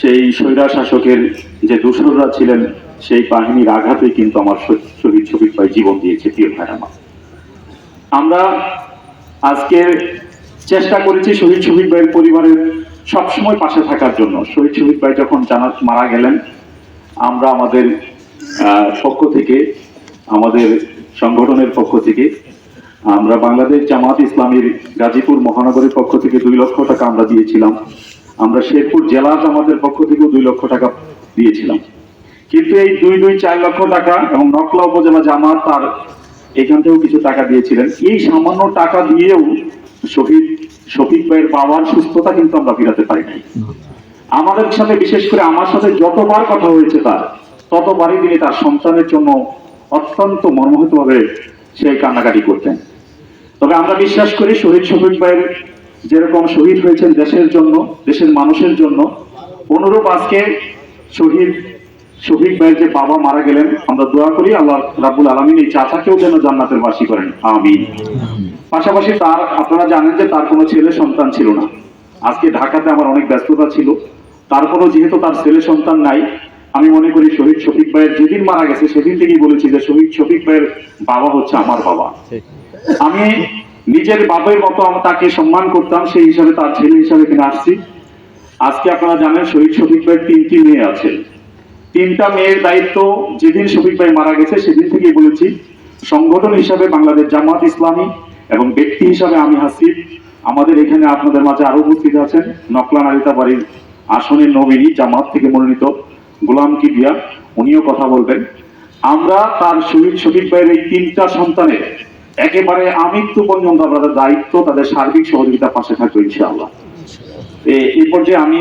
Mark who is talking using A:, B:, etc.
A: সেই স্বৈরা শাসকের যে দূষণরা ছিলেন, সেই বাহিনীর আঘাতে কিন্তু আমার শহীদ শফিক ভাই জীবন দিয়েছে, প্রিয় ভাই আমার আমরা আজকে চেষ্টা করেছি শহীদ শফিক ভাইয়ের পরিবারের সবসময় পাশে থাকার জন্য। শহীদ শফিক ভাই যখন জানা, মারা গেলেন, আমরা আমাদের পক্ষ থেকে, আমাদের সংগঠনের পক্ষ থেকে, আমরা বাংলাদেশ জামাত ইসলামীর গাজীপুর মহানগরের পক্ষ থেকে দুই লক্ষ টাকা আমরা দিয়েছিলাম। আমরা শেরপুর জেলা জামাতের পক্ষ থেকেও দুই লক্ষ টাকা দিয়েছিলাম। কিন্তু এই দুই দুই চার লক্ষ টাকা এবং নকলা উপজেলা জামাত তার এখান থেকেও কিছু টাকা দিয়েছিলেন। এই সামান্য টাকা দিয়েও শহীদ শফিক ভাইয়ের বাবার সুস্থতা কিন্তু আমরা ফিরাতে পারি নাই। আমাদের সাথে, বিশেষ করে আমার সাথে যতবার কথা হয়েছে তার, ততবারই তিনি তার সন্তানের জন্য অত্যন্ত মর্মাহতভাবে সেই কান্নাকাটি করতেন। তবে আমরা বিশ্বাস করি শহীদ শফিক ভাইয়ের যেরকম শহীদ হয়েছেন দেশের জন্য দেশের মানুষের জন্য অনুরূপ আজকে শহীদ শফিক ভাইয়ের যে বাবা মারা গেলেন আমরা দোয়া করি আল্লাহ রাবুল আলমিন এই চাচাকেও যেন জান্নাতের বাসী করেন। আমিন। পাশাপাশি তার আপনারা জানেন যে তার কোনো ছেলে সন্তান ছিল না। আজকে ঢাকাতে আমার অনেক ব্যস্ততা ছিল। তারপরেও যেহেতু তার ছেলে সন্তান নাই আমি মনে করি শহীদ শফিক ভাইয়ের যেদিন মারা গেছে সেদিন থেকেই বলেছি যে শহীদ শফিক ভাইয়ের বাবা হচ্ছে আমার বাবা। আমি নিজের বাপের মতো তাকে সম্মান করতাম, সেই হিসাবে তার ছেলে হিসাবে এখানে আসছি। আজকে আপনারা জানেন শহীদ শফিক ভাইয়ের তিনটি মেয়ে আছে। তিনটা মেয়ের দায়িত্ব যেদিন শফিক ভাই মারা গেছে, সেদিন থেকেই বলেছি, সংগঠন হিসাবে বাংলাদেশ জামাত ইসলামী এবং ব্যক্তি হিসাবে আমি হাসিব। আমাদের এখানে আপনাদের মাঝে আরও উপস্থিত আছেন নকলা নারিতা বাড়ির আসনের নবীনী, জামাত থেকে মনোনীত গোলাম কিবিয়া। উনিও কথা বলবেন। আমরা তার শহীদ শফিক ভাইয়ের এই তিনটা সন্তানের একেবারে আমৃত্যু পর্যন্ত আপনাদের দায়িত্ব তাদের সার্বিক সহযোগিতা পাশে থাকবে ইনশাআল্লাহ। এই পর্যায়ে আমি